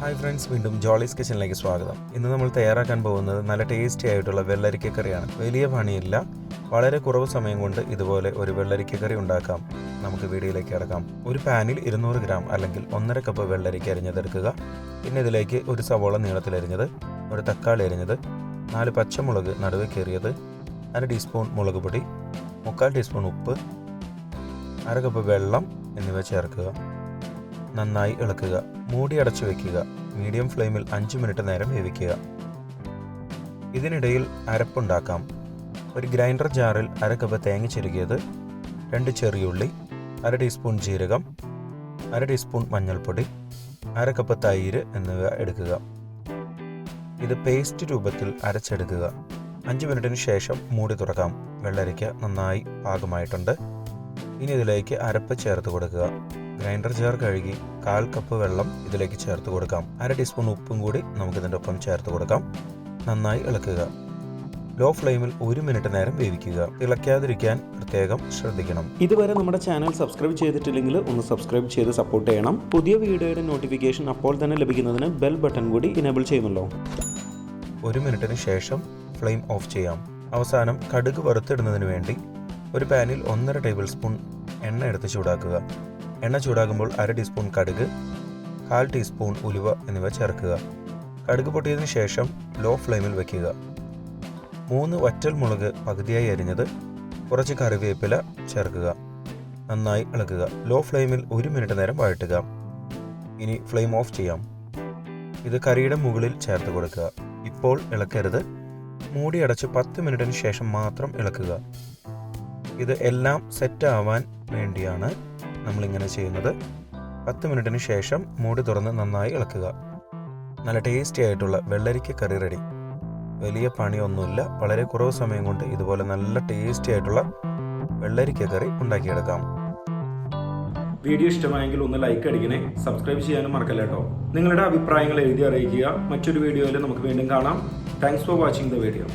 Hi friends വീണ്ടും ജോളീസ് കിച്ചണിലേക്ക് സ്വാഗതം. ഇന്ന് നമ്മൾ തയ്യാറാക്കാൻ പോകുന്നത് നല്ല ടേസ്റ്റി ആയിട്ടുള്ള വെള്ളരിക്ക കറിയാണ്. വലിയ പണിയില്ല വളരെ കുറവ് സമയം കൊണ്ട് ഇതുപോലെ ഒരു വെള്ളരിക്ക കറി ഉണ്ടാക്കാം. നമുക്ക് വീഡിയോയിലേക്ക് ഇറക്കാം ഒരു പാനിൽ ഇരുന്നൂറ് ഗ്രാം അല്ലെങ്കിൽ ഒന്നര കപ്പ് വെള്ളരിക്ക അരിഞ്ഞതെടുക്കുക. പിന്നെ ഇതിലേക്ക് ഒരു സവോള നീളത്തിൽ അരിഞ്ഞത് ഒരു തക്കാളി അരിഞ്ഞത് നാല് പച്ചമുളക് നടുവ് കയറിയത് അര ടീസ്പൂൺ മുളക് പൊടി മുക്കാൽ ടീസ്പൂൺ ഉപ്പ് അര കപ്പ് വെള്ളം എന്നിവ ചേർക്കുക. നന്നായി ഇളക്കുക. മൂടി അടച്ചു വെക്കുക. മീഡിയം ഫ്ലെയിമിൽ അഞ്ച് മിനിറ്റ് നേരം വേവിക്കുക. ഇതിനിടയിൽ അരപ്പുണ്ടാക്കാം. ഒരു ഗ്രൈൻഡർ ജാറിൽ അര കപ്പ് തേങ്ങ ചെരുകിയത് രണ്ട് ചെറിയുള്ളി അര ടീസ്പൂൺ ജീരകം അര ടീസ്പൂൺ മഞ്ഞൾപ്പൊടി അര കപ്പ് തൈര് എന്നിവ എടുക്കുക. ഇത് പേസ്റ്റ് രൂപത്തിൽ അരച്ചെടുക്കുക. അഞ്ച് മിനിറ്റിന് ശേഷം മൂടി തുറക്കാം. വെള്ളരിക്ക നന്നായി പാകമായിട്ടുണ്ട്. ഇനി ഇതിലേക്ക് അരപ്പ് ചേർത്ത് കൊടുക്കുക. ഗ്രൈൻഡർ ജാർ കഴുകി കാൽ കപ്പ് വെള്ളം ഇതിലേക്ക് ചേർത്ത് കൊടുക്കാം. അര ടീസ്പൂൺ ഉപ്പും കൂടി നമുക്കിതിന്റെ ഒപ്പം ചേർത്ത് കൊടുക്കാം. നന്നായി ഇളക്കുക. ലോ ഫ്ലെയിമിൽ ഒരു മിനിറ്റ് നേരം വേവിക്കുക. ഇളക്കാതിരിക്കാൻ പ്രത്യേകം ശ്രദ്ധിക്കണം. ഇതുവരെ നമ്മുടെ ചാനൽ സബ്സ്ക്രൈബ് ചെയ്തിട്ടില്ലെങ്കിൽ ഒന്ന് സബ്സ്ക്രൈബ് ചെയ്ത് സപ്പോർട്ട് ചെയ്യണം. പുതിയ വീഡിയോയുടെ നോട്ടിഫിക്കേഷൻ അപ്പോൾ തന്നെ ലഭിക്കുന്നതിന് ബെൽ ബട്ടൺ കൂടി ഇനേബിൾ ചെയ്യുമല്ലോ. ഒരു മിനിറ്റിന് ശേഷം ഫ്ലെയിം ഓഫ് ചെയ്യാം. അവസാനം കടുക് വറുത്തിടുന്നതിന് വേണ്ടി ഒരു പാനിൽ ഒന്നര ടേബിൾ സ്പൂൺ എണ്ണ എടുത്ത് ചൂടാക്കുക. എണ്ണ ചൂടാകുമ്പോൾ അര ടീസ്പൂൺ കടുക് കാൽ ടീസ്പൂൺ ഉലുവ എന്നിവ ചേർക്കുക. കടുക് പൊട്ടിയതിനു ശേഷം ലോ ഫ്ലെയിമിൽ വയ്ക്കുക മൂന്ന് വറ്റൽ മുളക് പകുതിയായി അരിഞ്ഞത് കുറച്ച് കറിവേപ്പില ചേർക്കുക. നന്നായി ഇളക്കുക. ലോ ഫ്ലെയിമിൽ ഒരു മിനിറ്റ് നേരം വഴറ്റുക. ഇനി ഫ്ലെയിം ഓഫ് ചെയ്യാം. ഇത് കറിയുടെ മുകളിൽ ചേർത്ത് കൊടുക്കുക. ഇപ്പോൾ ഇളക്കരുത്. മൂടി അടച്ച് പത്ത് മിനിറ്റിന് ശേഷം മാത്രം ഇളക്കുക. ഇത് എല്ലാം സെറ്റ് ആവാൻ വേണ്ടിയാണ് നമ്മളിങ്ങനെ ചെയ്യുന്നത്. പത്ത് മിനിറ്റിന് ശേഷം മൂടി തുറന്ന് നന്നായി ഇളക്കുക. നല്ല ടേസ്റ്റി ആയിട്ടുള്ള വെള്ളരിക്ക കറി റെഡി വലിയ പണിയൊന്നുമില്ല. വളരെ കുറവ് സമയം കൊണ്ട് ഇതുപോലെ നല്ല ടേസ്റ്റി ആയിട്ടുള്ള വെള്ളരിക്ക കറി ഉണ്ടാക്കിയെടുക്കാം. വീഡിയോ ഇഷ്ടമായെങ്കിൽ ഒന്ന് ലൈക്ക് അടിക്കണേ. സബ്സ്ക്രൈബ് ചെയ്യാനും മറക്കല്ല കേട്ടോ നിങ്ങളുടെ അഭിപ്രായങ്ങൾ എഴുതി അറിയിക്കുക. മറ്റൊരു വീഡിയോയിൽ നമുക്ക് വീണ്ടും കാണാം. Thanks for watching the video